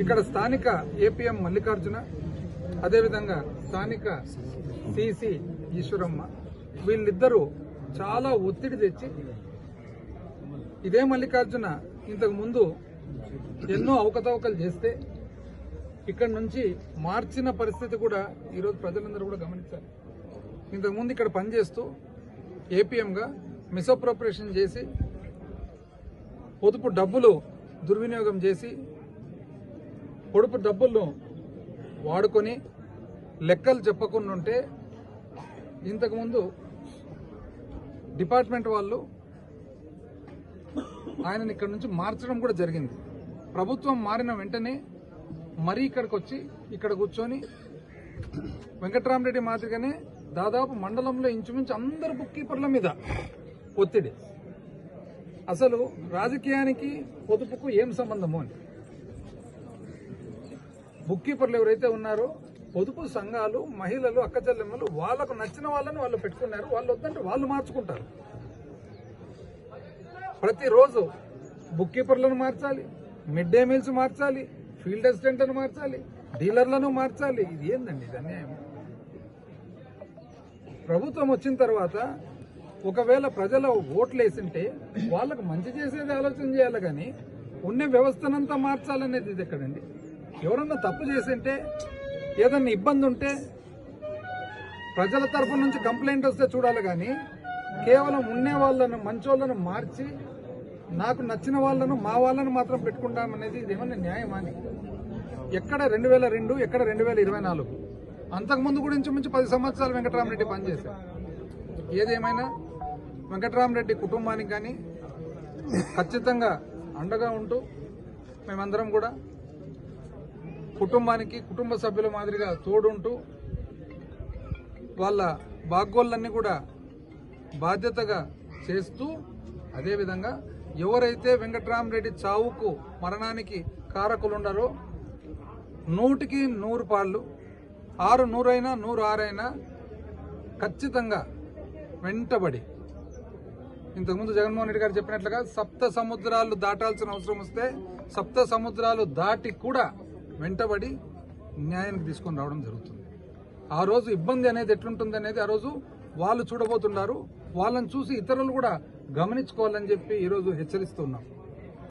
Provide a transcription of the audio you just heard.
ఇక్కడ స్థానిక ఏపీఎం మల్లికార్జున అదేవిధంగా స్థానిక సిసి ఈశ్వరమ్మ వీళ్ళిద్దరూ చాలా ఒత్తిడి తెచ్చి ఇదే మల్లికార్జున ఇంతకు ముందు ఎన్నో అవకతవకలు చేస్తే ఇక్కడ నుంచి మార్చిన పరిస్థితి కూడా ఈరోజు ప్రజలందరూ కూడా గమనించాలి. ఇంతకుముందు ఇక్కడ పనిచేస్తూ ఏపీఎంగా మిస్అప్రోప్రియేషన్ చేసి పొదుపు డబ్బులు దుర్వినియోగం చేసి పొడుపు డబ్బులను వాడుకొని లెక్కలు చెప్పకుండా ఉంటే ఇంతకుముందు డిపార్ట్మెంట్ వాళ్ళు ఆయనని ఇక్కడ నుంచి మార్చడం కూడా జరిగింది. ప్రభుత్వం మారిన వెంటనే మరీ ఇక్కడికి వచ్చి ఇక్కడ కూర్చొని వెంకట్రామరెడ్డి మాదిరిగానే దాదాపు మండలంలో ఇంచుమించు అందరు బుక్ కీపర్ల మీద ఒత్తిడి. అసలు రాజకీయానికి పొదుపుకు ఏం సంబంధము అని. బుక్ కీపర్లు ఎవరైతే ఉన్నారో పొదుపు సంఘాలు మహిళలు అక్కచెల్లెమ్మలు వాళ్ళకు నచ్చిన వాళ్ళని వాళ్ళు పెట్టుకున్నారు. వాళ్ళు వద్దంటే వాళ్ళు మార్చుకుంటారు. ప్రతిరోజు బుక్ కీపర్లను మార్చాలి మిడ్ డే మీల్స్ మార్చాలి ఫీల్డ్ అసిస్టెంట్లను మార్చాలి డీలర్లను మార్చాలి. ఇది ఏందండి? ఇది అన్యాయం. ప్రభుత్వం వచ్చిన తర్వాత ఒకవేళ ప్రజల ఓట్లేసింటే వాళ్ళకు మంచి చేసేది ఆలోచన చేయాలి కానీ ఉన్న వ్యవస్థనంతా మార్చాలనేది ఇది ఎక్కడండి? ఎవరన్నా తప్పు చేసింటే ఏదన్నా ఇబ్బంది ఉంటే ప్రజల తరపు నుంచి కంప్లైంట్ వస్తే చూడాలి కానీ కేవలం ఉండే వాళ్ళను మంచోళ్ళను మార్చి నాకు నచ్చిన వాళ్ళను మా వాళ్ళను మాత్రం పెట్టుకుంటామనేది ఇది ఏమన్నా న్యాయమా అని? ఎక్కడ రెండు వేల రెండు ఎక్కడ రెండు వేల ఇరవై నాలుగు? అంతకుముందు కూడా ఇంచుమించు పది సంవత్సరాలు వెంకటరామరెడ్డి పనిచేశారు. ఏదేమైనా వెంకటరామరెడ్డి కుటుంబానికి కానీ ఖచ్చితంగా అండగా ఉంటూ మేమందరం కూడా కుటుంబానికి కుటుంబ సభ్యుల మాదిరిగా తోడుంటూ వాళ్ళ బాగోళ్ళన్నీ కూడా బాధ్యతగా చేస్తూ అదేవిధంగా ఎవరైతే వెంకట్రామరెడ్డి చావుకు మరణానికి కారకులుండారో నూటికి నూరు పాళ్ళు ఆరు నూరైనా నూరు ఆరైనా ఖచ్చితంగా వెంటబడి. ఇంతకుముందు జగన్మోహన్ రెడ్డి గారు చెప్పినట్లుగా సప్త సముద్రాలు దాటాల్సిన అవసరం వస్తే సప్త సముద్రాలు దాటి కూడా వెంటబడి న్యాయానికి తీసుకొని రావడం జరుగుతుంది. ఆ రోజు ఇబ్బంది అనేది ఎట్లుంటుంది అనేది ఆ రోజు వాళ్ళు చూడబోతున్నారు. వాళ్ళని చూసి ఇతరులు కూడా గమనించుకోవాలని చెప్పి ఈరోజు హెచ్చరిస్తున్నాం